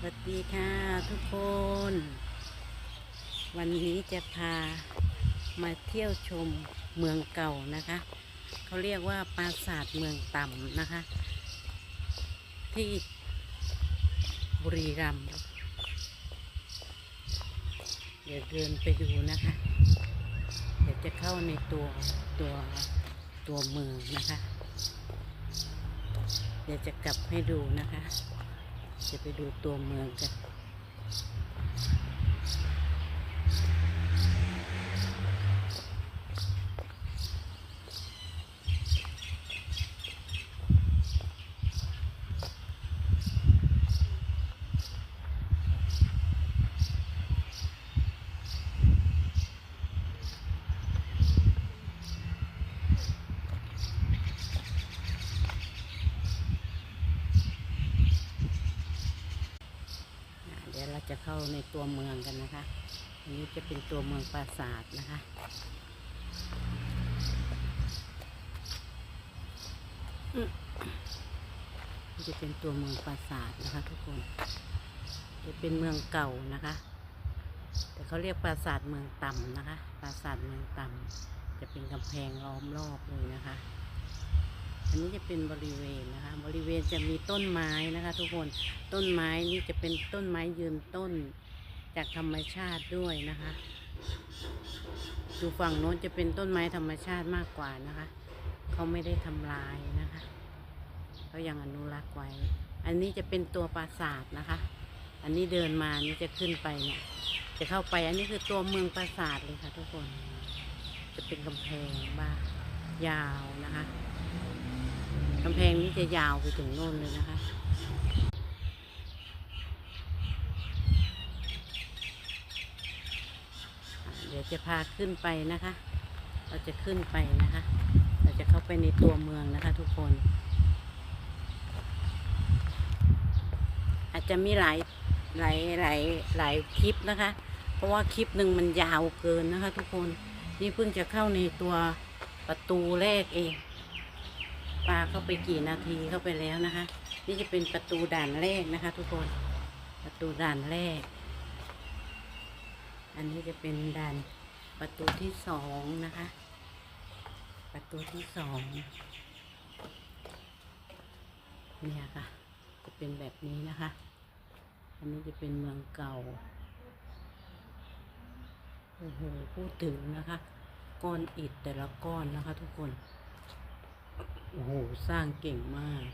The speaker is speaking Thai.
สวัสดีค่ะทุกคน วันนี้จะพามาเที่ยวชมเมืองเก่านะคะ เขาเรียกว่าปราสาทเมืองต่ำนะคะ ที่บุรีรัมย์เดี๋ยวเดินไปดูนะคะ เดี๋ยวจะเข้าในตัวตัวตัวเมืองนะคะ เดี๋ยวจะกลับให้ดูนะคะ จะไปดูตัวเมืองกัน จะเข้าในตัวเมืองกันนะคะ อันนี้จะเป็นตัวเมืองปราสาทนะคะ จะเป็นตัวเมืองปราสาทนะคะทุกคน จะเป็นเมืองเก่านะคะ แต่เขาเรียกปราสาทเมืองต่ำนะคะ ปราสาทเมืองต่ำจะเป็นกำแพงล้อมรอบเลยนะคะ อันนี้จะเป็นบริเวณนะคะ ริเวณจะมีต้นไม้นะคะทุกคนต้นไม้นี่จะเป็นต้นไม้ยืนต้นจากธรรมชาติด้วยนะคะดูฝั่งโน้นจะเป็นต้นไม้ธรรมชาติมากกว่านะคะ เขาไม่ได้ทำลายนะคะเขายังอนุรักษ์ไว้ อันนี้จะเป็นตัวปราสาทนะคะ อันนี้เดินมานี่จะขึ้นไปเนี่ยจะเข้าไปอันนี้คือตัวเมืองปราสาทเลยค่ะทุกคน จะเป็นกำแพงบ้ายาวนะคะำแพงนี้จะยาวไปถึงโน่นเลยนะคะเดี๋ยวจะพาขึ้นไปนะคะ เราจะขึ้นไปนะคะ เราจะเข้าไปในตัวเมืองนะคะ ทุกคน อาจจะมีหลายหลายหลายหลายคลิปนะคะ เพราะว่าคลิปหนึ่งมันยาวเกินนะคะ ทุกคน นี่เพิ่งจะเข้าในตัวประตูแรกเอง ปลาเข้าไปกี่นาทีเข้าไปแล้วนะคะ นี่จะเป็นประตูด่านแรกนะคะ ทุกคนประตูด่านแรก อันนี้จะเป็นด่านประตูที่สองนะคะ ประตูที่สองเนี่ยค่ะ จะเป็นแบบนี้นะคะ อันนี้จะเป็นเมืองเก่าโอ้โหพูดถึงนะคะ ก้อนอิฐแต่ละก้อนนะคะ ทุกคน โอ้โห สร้างเก่งมาก